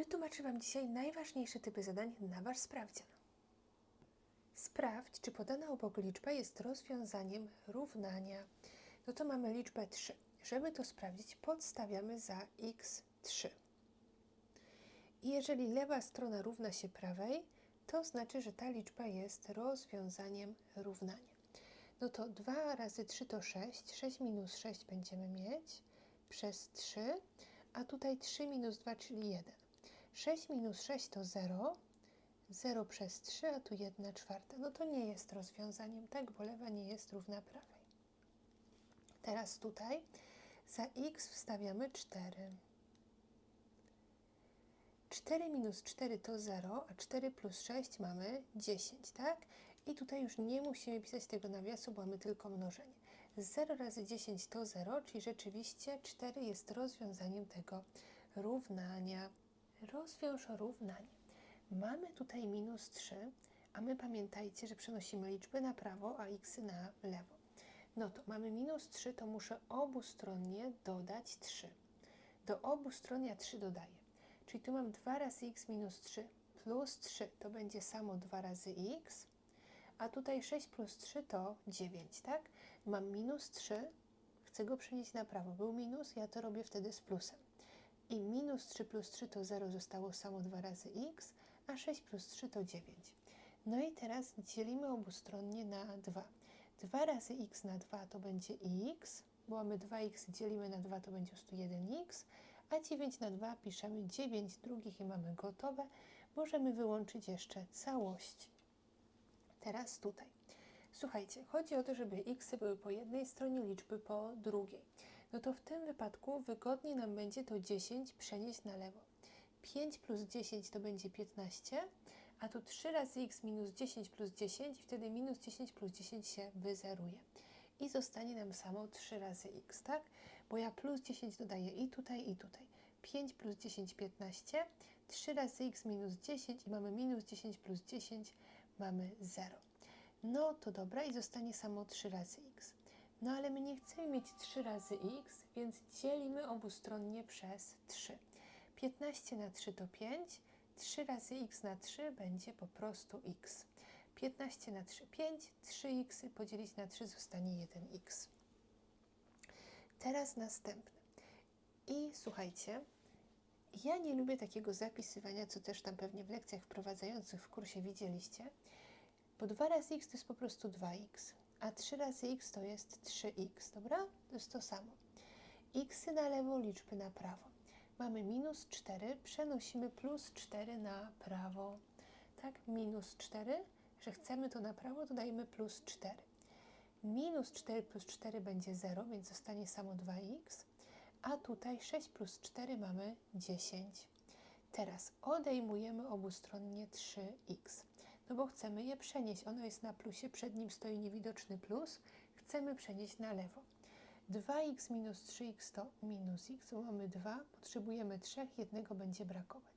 Wytłumaczę Wam dzisiaj najważniejsze typy zadań na Wasz sprawdzian. Sprawdź, czy podana obok liczba jest rozwiązaniem równania. No to mamy liczbę 3. Żeby to sprawdzić, podstawiamy za x 3. I jeżeli lewa strona równa się prawej, to znaczy, że ta liczba jest rozwiązaniem równania. No to 2 razy 3 to 6, 6 minus 6 będziemy mieć przez 3, a tutaj 3 minus 2, czyli 1. 6 minus 6 to 0, 0 przez 3, a tu 1 czwarta. No to nie jest rozwiązaniem, tak, bo lewa nie jest równa prawej. Teraz tutaj za x wstawiamy 4. 4 minus 4 to 0, a 4 plus 6 mamy 10, tak? I tutaj już nie musimy pisać tego nawiasu, bo mamy tylko mnożenie. 0 razy 10 to 0, czyli rzeczywiście 4 jest rozwiązaniem tego równania. Rozwiąż równanie. Mamy tutaj minus 3, a my pamiętajcie, że przenosimy liczby na prawo, a x na lewo. No to mamy minus 3, to muszę obustronnie dodać 3. Do obu stron ja 3 dodaję. Czyli tu mam 2 razy x minus 3 plus 3 to będzie samo 2 razy x, a tutaj 6 plus 3 to 9, tak? Mam minus 3, chcę go przenieść na prawo. Był minus, ja to robię wtedy z plusem. I minus 3 plus 3 to 0 zostało samo 2 razy x, a 6 plus 3 to 9. No i teraz dzielimy obustronnie na 2. 2 razy x na 2 to będzie x, bo mamy 2x, dzielimy na 2 to będzie po prostu 1x, a 9 na 2 piszemy 9 drugich i mamy gotowe. Możemy wyłączyć jeszcze całość. Teraz tutaj. Słuchajcie, chodzi o to, żeby x były po jednej stronie, liczby po drugiej. No to w tym wypadku wygodniej nam będzie to 10 przenieść na lewo. 5 plus 10 to będzie 15, a tu 3 razy x minus 10 plus 10 i wtedy minus 10 plus 10 się wyzeruje. I zostanie nam samo 3 razy x, tak? Bo ja plus 10 dodaję i tutaj, i tutaj. 5 plus 10, 15. 3 razy x minus 10 i mamy minus 10 plus 10, mamy 0. No to dobra i zostanie samo 3 razy x. No ale my nie chcemy mieć 3 razy x, więc dzielimy obustronnie przez 3. 15 na 3 to 5. 3 razy x na 3 będzie po prostu x. 15 na 3, 5. 3x podzielić na 3 zostanie 1x. Teraz następne. I słuchajcie, ja nie lubię takiego zapisywania, co też tam pewnie w lekcjach wprowadzających w kursie widzieliście, bo 2 razy x to jest po prostu 2x, a 3 razy x to jest 3x, dobra? To jest to samo. x na lewo, liczby na prawo. Mamy minus 4, przenosimy plus 4 na prawo. Tak, minus 4, że chcemy to na prawo, dodajemy plus 4. Minus 4 plus 4 będzie 0, więc zostanie samo 2x, a tutaj 6 plus 4 mamy 10. Teraz odejmujemy obustronnie 3x, no bo chcemy je przenieść. Ono jest na plusie, przed nim stoi niewidoczny plus, chcemy przenieść na lewo. 2x minus 3x to minus x, mamy 2, potrzebujemy 3, jednego będzie brakować.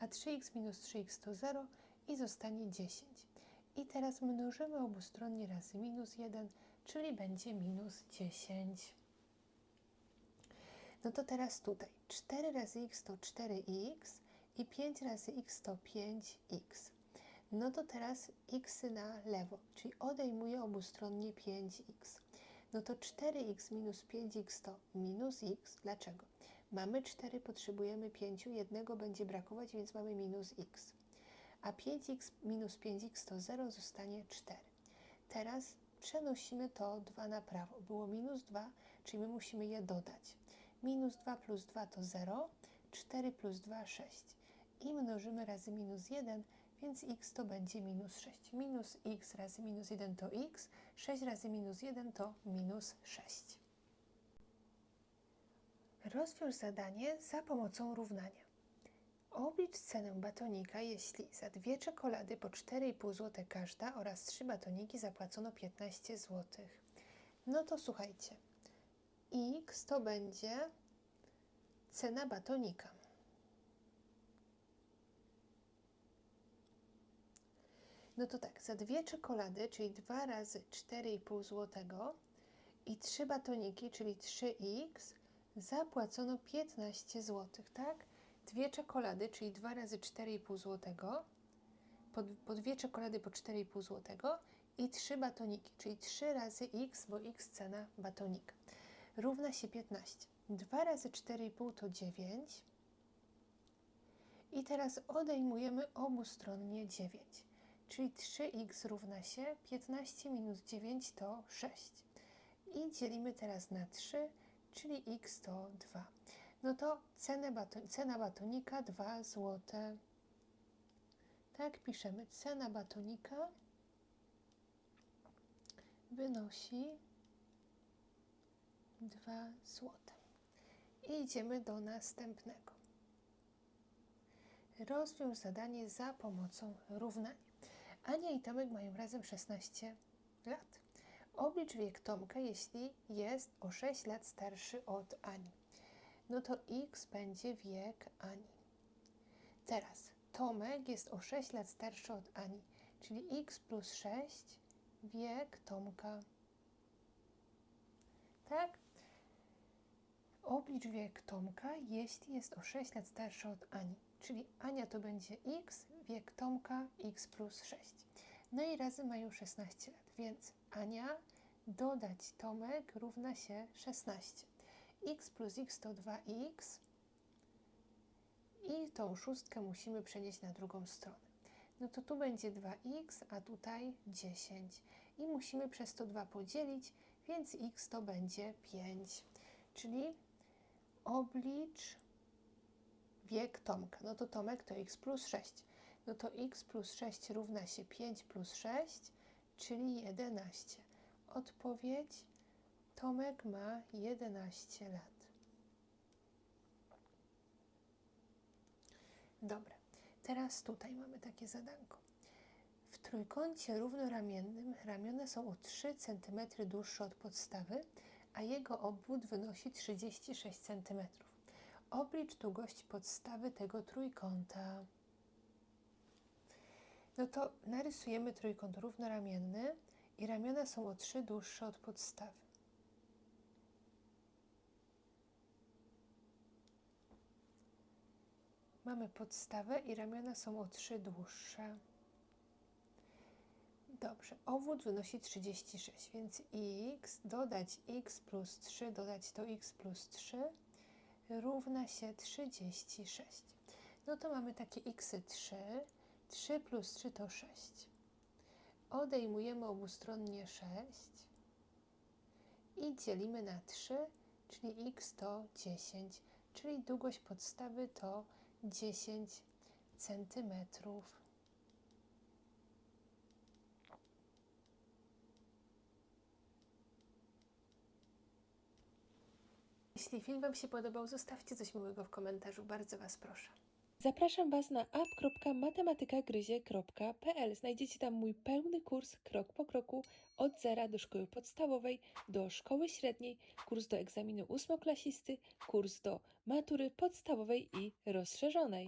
A 3x minus 3x to 0 i zostanie 10. I teraz mnożymy obustronnie razy minus 1, czyli będzie minus 10. No to teraz tutaj 4 razy x to 4x i 5 razy x to 5x. No to teraz x na lewo, czyli odejmuję obustronnie 5x. No to 4x minus 5x to minus x. Dlaczego? Mamy 4, potrzebujemy 5, jednego będzie brakować, więc mamy minus x. A 5x minus 5x to 0, zostanie 4. Teraz przenosimy to 2 na prawo. Było minus 2, czyli my musimy je dodać. Minus 2 plus 2 to 0, 4 plus 2, 6. I mnożymy razy minus 1, więc x to będzie minus 6. Minus x razy minus 1 to x, 6 razy minus 1 to minus 6. Rozwiąż zadanie za pomocą równania. Oblicz cenę batonika, jeśli za dwie czekolady po 4,5 zł każda oraz trzy batoniki zapłacono 15 zł. No to słuchajcie. X to będzie cena batonika. No to tak, za dwie czekolady, czyli 2 razy 4,5 zł i trzy batoniki, czyli 3x, zapłacono 15 zł, tak? dwie czekolady, czyli 2 razy 4,5 zł, po, po dwie czekolady po 4,5 zł i trzy batoniki, czyli 3 razy x, bo x cena batonika, równa się 15. 2 razy 4,5 to 9. I teraz odejmujemy obustronnie 9, czyli 3x równa się 15 minus 9 to 6. I dzielimy teraz na 3, czyli x to 2. No to cenę bato cena batonika 2 zł. Tak piszemy. Cena batonika wynosi 2 zł. I idziemy do następnego. Rozwiąż zadanie za pomocą równania. Ania i Tomek mają razem 16 lat. Oblicz wiek Tomka, jeśli jest o 6 lat starszy od Ani. No to x będzie wiek Ani. Teraz Tomek jest o 6 lat starszy od Ani, czyli x plus 6 wiek Tomka. Tak? Oblicz wiek Tomka, jeśli jest o 6 lat starszy od Ani. Czyli Ania to będzie x, wiek Tomka x plus 6. No i razem mają 16 lat, więc Ania dodać Tomek równa się 16. x plus x to 2x i tą szóstkę musimy przenieść na drugą stronę. No to tu będzie 2x, a tutaj 10. I musimy przez to 2 podzielić, więc x to będzie 5. Czyli oblicz wiek Tomka. No to Tomek to x plus 6. No to x plus 6 równa się 5 plus 6, czyli 11. Odpowiedź Tomek ma 11 lat. Dobra, teraz tutaj mamy takie zadanko. W trójkącie równoramiennym ramiona są o 3 cm dłuższe od podstawy, a jego obwód wynosi 36 cm. Oblicz długość podstawy tego trójkąta. No to narysujemy trójkąt równoramienny i ramiona są o 3 dłuższe od podstawy. Mamy podstawę i ramiona są o 3 dłuższe. Dobrze, obwód wynosi 36, więc x dodać x plus 3 dodać to x plus 3 równa się 36. No to mamy takie x 3, 3 plus 3 to 6. Odejmujemy obustronnie 6 i dzielimy na 3, czyli x to 10, czyli długość podstawy to 10 centymetrów. Jeśli film Wam się podobał, zostawcie coś miłego w komentarzu, bardzo Was proszę. Zapraszam Was na app.matematykagryzie.pl. Znajdziecie tam mój pełny kurs krok po kroku od zera do szkoły podstawowej, do szkoły średniej, kurs do egzaminu ósmoklasisty, kurs do matury podstawowej i rozszerzonej.